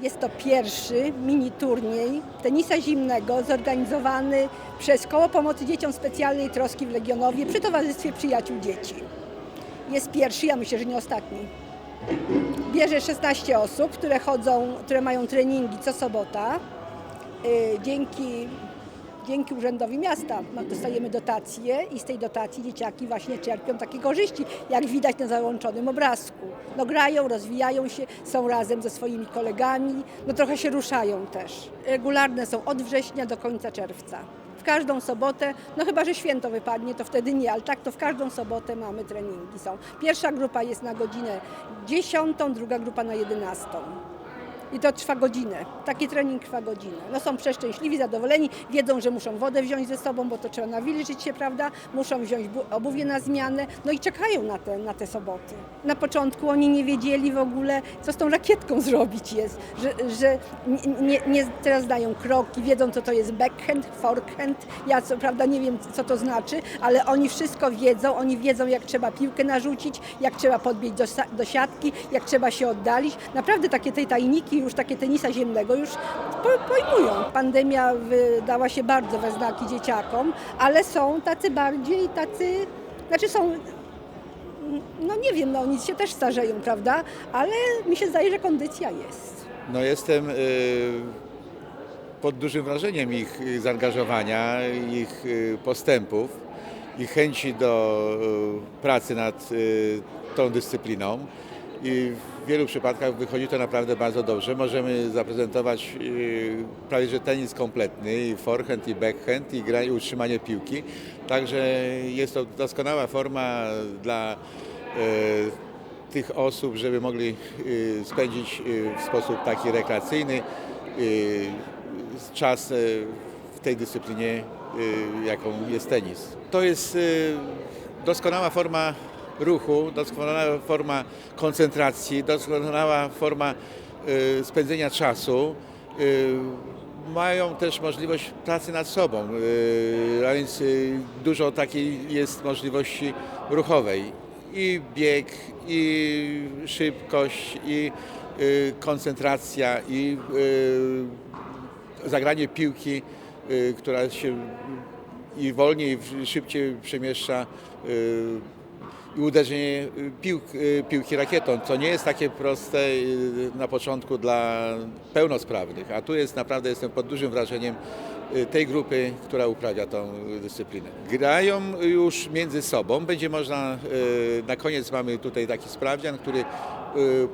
Jest to pierwszy mini turniej tenisa zimnego zorganizowany przez Koło Pomocy Dzieciom Specjalnej Troski w Legionowie przy Towarzystwie Przyjaciół Dzieci. Jest pierwszy, ja myślę, że nie ostatni. Bierze 16 osób, które chodzą, które mają treningi co sobota. Yy, Dzięki, dzięki Urzędowi Miasta dostajemy dotacje i z tej dotacji dzieciaki właśnie czerpią takie korzyści, jak widać na załączonym obrazku. No grają, rozwijają się, są razem ze swoimi kolegami, no trochę się ruszają też. Regularne są od września do końca czerwca. W każdą sobotę, no chyba, że święto wypadnie, to wtedy nie, ale tak to w każdą sobotę mamy treningi. Są. Pierwsza grupa jest na godzinę 10, druga grupa na 11. I to trwa godzinę. Taki trening trwa godzinę. No są przeszczęśliwi, zadowoleni, wiedzą, że muszą wodę wziąć ze sobą, bo to trzeba nawilżyć się, prawda? Muszą wziąć bu- obuwie na zmianę, no i czekają na te, na te soboty. Na początku oni nie wiedzieli w ogóle, co z tą rakietką zrobić jest, że, że nie, nie, teraz dają kroki, wiedzą, co to jest backhand, forehand. Ja co prawda nie wiem, co to znaczy, ale oni wszystko wiedzą, oni wiedzą, jak trzeba piłkę narzucić, jak trzeba podbić do, do siatki, jak trzeba się oddalić. Naprawdę takie te tajniki, już takie tenisa ziemnego już po, pojmują. Pandemia wydała się bardzo we znaki dzieciakom, ale są tacy bardziej, tacy, znaczy są no nie wiem, no oni się też starzeją, prawda? Ale mi się zdaje, że kondycja jest. No jestem y, pod dużym wrażeniem ich y, zaangażowania, ich y, postępów, ich chęci do pracy nad tą dyscypliną. I w wielu przypadkach wychodzi to naprawdę bardzo dobrze. Możemy zaprezentować y, prawie że tenis kompletny, i forehand, i backhand, i gra, i utrzymanie piłki. Także jest to doskonała forma dla y, tych osób, żeby mogli y, spędzić w sposób taki rekreacyjny czas w tej dyscyplinie, jaką jest tenis. To jest doskonała forma ruchu, doskonała forma koncentracji, doskonała forma y, spędzenia czasu. Y, Mają też możliwość pracy nad sobą, y, a więc dużo takiej jest możliwości ruchowej i bieg, i szybkość, i koncentracja, i zagranie piłki, która się i wolniej, i szybciej przemieszcza i uderzenie y, piłk, y, piłki rakietą, co nie jest takie proste y, na początku dla pełnosprawnych, a tu jest naprawdę, jestem pod dużym wrażeniem tej grupy, która uprawia tą dyscyplinę. Grają już między sobą, będzie można, na koniec mamy tutaj taki sprawdzian, który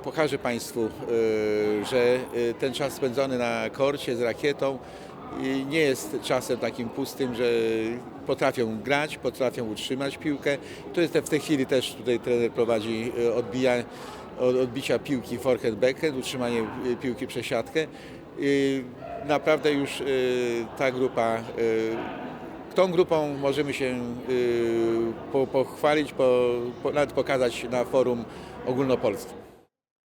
pokaże Państwu, że ten czas spędzony na korcie z rakietą nie jest czasem takim pustym, że potrafią grać, potrafią utrzymać piłkę. To jest w tej chwili też tutaj trener prowadzi e, odbija, od- odbicia piłki forehand, backhand, utrzymanie e, piłki. I Naprawdę już e, ta grupa, tą grupą możemy się po- pochwalić, po, pokazać na forum ogólnopolskim.